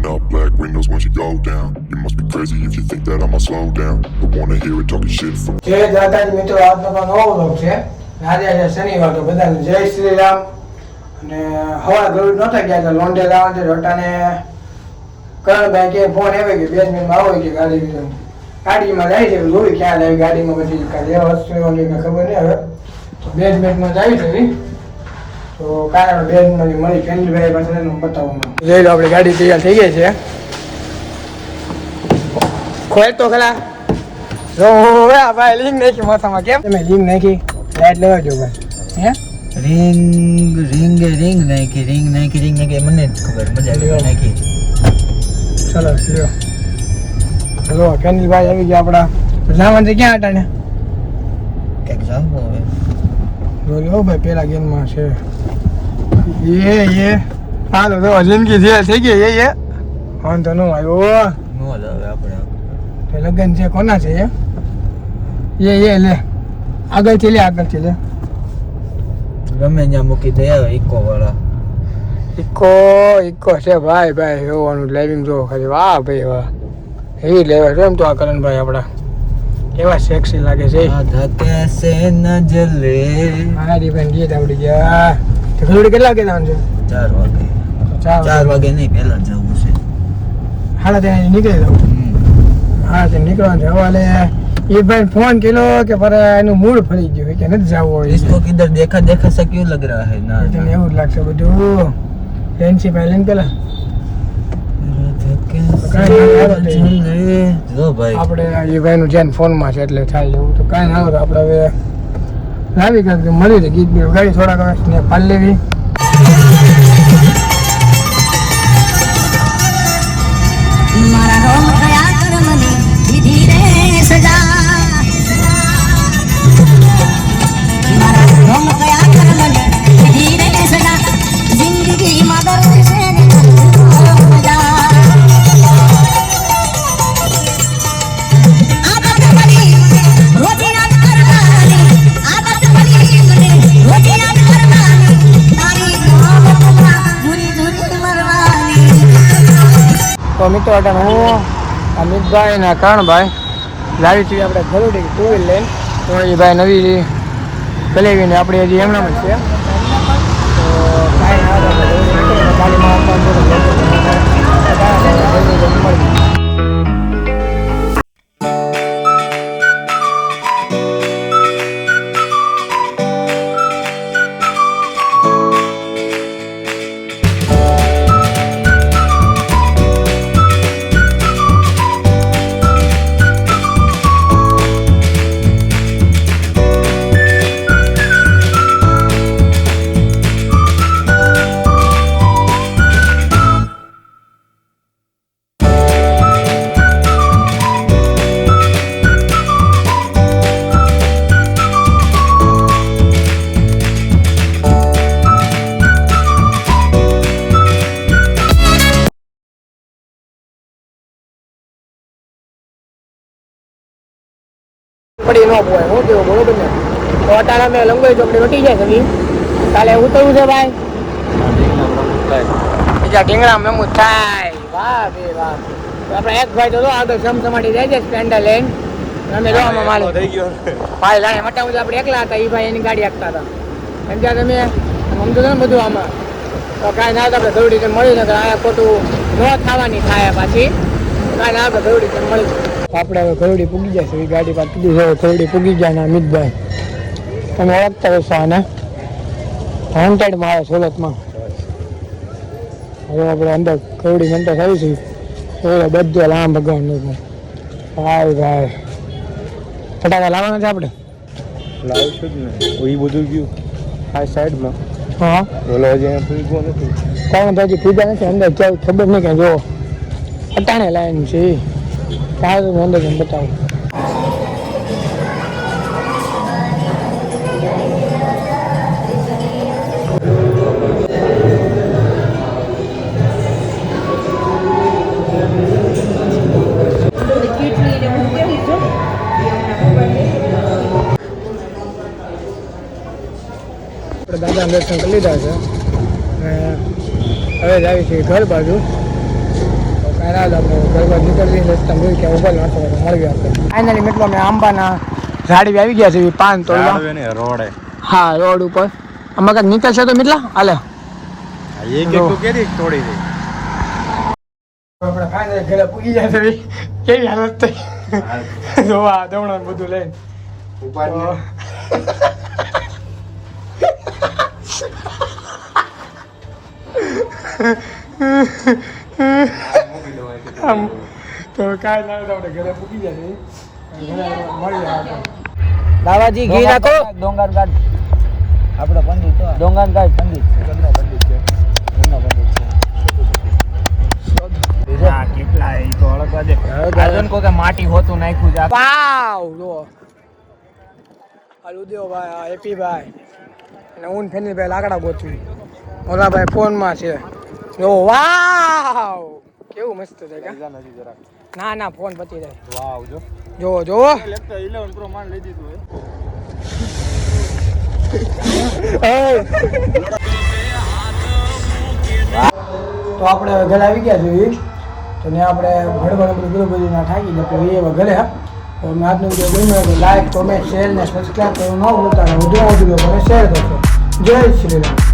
Rolling up black windows once you go down. You must be crazy if you think that I'ma slow down. But wanna hear it talking shit from જય દાદાજી મિત્રો આજનો પણ નવો vlog છે આજે આજે શનિવાર તો બધાને જય શ્રી રામ અને હવા ગરુડ નહોતા ગયા હતા લોંઢે લાવવા છે રોટાને કરણભાઈ કે ફોન આવે કે બે મિનિટમાં આવો કે ગાડી ગાડીમાં જાય છે જોયું ક્યાં લાવી ગાડીમાં પછી કાલે એ વસ્તુ એવાની કાંઈ ખબર નહીં હવે તો બે જ મિનિટમાં જ આવી છે તો કારણ બેન મળી કેન્દ્રભાઈ પાસે એનું બતાવું જોઈ લો આપણી ગાડી તૈયાર થઈ ગઈ છે. ખોલ તો ખરા. આ ભાઈ લિંક નાખી માથામાં કેમ? તમે લિંક નાખી લાઈટ લેવા જો ભાઈ. હે? રિંગ રિંગ રિંગ નાખી રિંગ નાખી રિંગ નાખી મને જ ખબર મજા આવી નાખી. ચલો લ્યો. ચલો કેનિલભાઈ આવી ગયા આપણા. જવાનું ક્યાં હતા ને કંઈક જાવ હવે. જો લ્યો ભાઈ પેલા ગેમમાં છે. એ એ. હાલો તો જિંદગી જે થઈ ગઈ એ એ. વાંધો ન આવ્યો. નો હવે આપણે તે લગ્ન છે કોના છે એ? એ લે. આગળથી લે આગળથી લે. ગમે ત્યાં મૂકી દે ઇકો વાળા. ઇકો ઇકો છે ભાઈ ભાઈ જોવાનું ડ્રાઇવિંગ જો ખાલી. વાહ ભાઈ વાહ. એવી લેવા છે એમ તો આ કરણભાઈ આપણા કેવા સેક્સી લાગે છે. ધકે સે નજલે. મારી બેન ગીત આવડી ગયા. તો ઘડી કેટલા વાગે જવાનું છે? 4 વાગે. 4 વાગે. નહીં પહેલા જવું છે. હાલા ત્યાં નીકળી જવું હા તે નીકળવાનું છે. હવાલે એ ભાઈ ફોન કર્યો કે પર એનું મૂળ ફરી ગયું કે નથી જવું હોય. ઇસકો કિધર દેખા દેખા સે કેવું લગ રહા હે? ના તમને એવું લાગશે બધું. ફેન્સી પહેલેન પહેલા આપણે એ ભાઈનું જેન ફોનમાં છે એટલે થાય એવું તો કાંઈ ના હોય આપણે હવે લાવી કાંઈક તો મળી છે ગીત બી ગાડી થોડાક પાલ લેવી. તો મિત્રો અટાણે હું અમિતભાઈ ને કરણભાઈ લાવી છીએ આપણે ખરોડી ટુ વ્હીલ લઈને. તો એ ભાઈ નવી ચલાવીને આપણે હજી એમનામ છે પડી ન પોવાય હું કેવું બરોબર ને તો અટાણા મેં લંગોઈ ચોકડી વટી જાય સગી કાલે ઉતરવું છે ભાઈ? બીજા ઢીંગણા મેમુ થાય. વાહ બે વાહ. આપણે એક ભાઈ તો આગળ સમસમાટી જાય છે સ્પેન્ડર લઈને અમે જો આમાં ગયો. ભાઈ લાય મટા મુજબ આપણે એકલા હતા એ ભાઈ એની ગાડી આપતા હતા. એમ ત્યાં તમે સમજો ને બધું આમાં. તો કાંઈ ના આપણે જરૂરી મળ્યું મળી ને આ ખોટું ન થવાની થાય પાછી. કાંઈ ના આપણે રીતે મળી આપણે હવે ઘરડી પૂગી જાય છે એ ગાડી પાસે કીધું છે ઘરડી પૂગી ગયા ને અમિતભાઈ તમે ઓળખતા હશો આને? હોન્ટેડમાં આવે સુરતમાં હવે આપણે અંદર કવડી થઈ આવીશું. એ બધું લાંબ ભગવાનનું ભાઈ ભાઈ. ફટાકા લાવવાના છે આપણે લાવશું જ ને. એ બધું ગયું. આ સાઈડમાં. હા. ઓલો હજી પૂછવું નથી. કોણ તો હજી ફૂગા નથી? અંદર ક્યાંય ખબર નહીં કે જો અટાણે લાઈન છે એ તારે હું અંદર જઈને બતાવું. આપણે દર્શન કરી લીધા છે. હવે જ આવી છીએ ઘર બાજુ. એના આપણે ગરબા નીકળવી રસ્તા જોઈ કે ઊભા નતો મળવી આપણે. ફાઇનલી મિત્રો અમે આંબાના ઝાડી આવી ગયા છે પાન તોડવા. રોડે. હા રોડ ઉપર. આમાં કાંઈક નીકળશે તો mitલા હાલે. એક એક કેરી તોડી દે. આપણે ફાઇનલી ઘરે પૂગી જાય છે કેવી હાલત થઈ? જોવા દવણા બધું લઈને. આમ તો કાંઈ ના તો આપણે ઘરે પૂગી જાય મળી જાય બાવાજી ઘી નાખો. ડોંગર કાઢ આપણો પંડિત તો. ડોંગર કાઢ પંડિત ઘરનો પંડિત છે. ઘરનો પંડિત છે. કેટલા એ તો અળગવા દે. આજન કો કે માટી હોતું નાખ્યું છે. વાવ જો હાલ ભાઈ આ હેપી ભાઈ. અને હું ને ભાઈ લાકડા ગોતવી. ઓલા ભાઈ ફોનમાં છે. જો વાવ! કેવું મસ્ત છે કા? નથી જરાક. ના ના ફોન પતી જાય. વાવ જો. જોવો જોવો લેપટોપ 11 પ્રો માન લઈ દીધું તો આપણે હવે ઘરે આવી ગયા જોઈએ. તો ને આપણે ભડબડ બધું બધું ના થાકી ગયા તો એ હવે ઘરે તો મેં આજનો વીડિયો ગમ્યો તો લાઈક કોમેન્ટ શેર ને સબસ્ક્રાઈબ કરવું ન ભૂલતા. વધુ વધુ લોકોને શેર કરશો જય શ્રી રામ.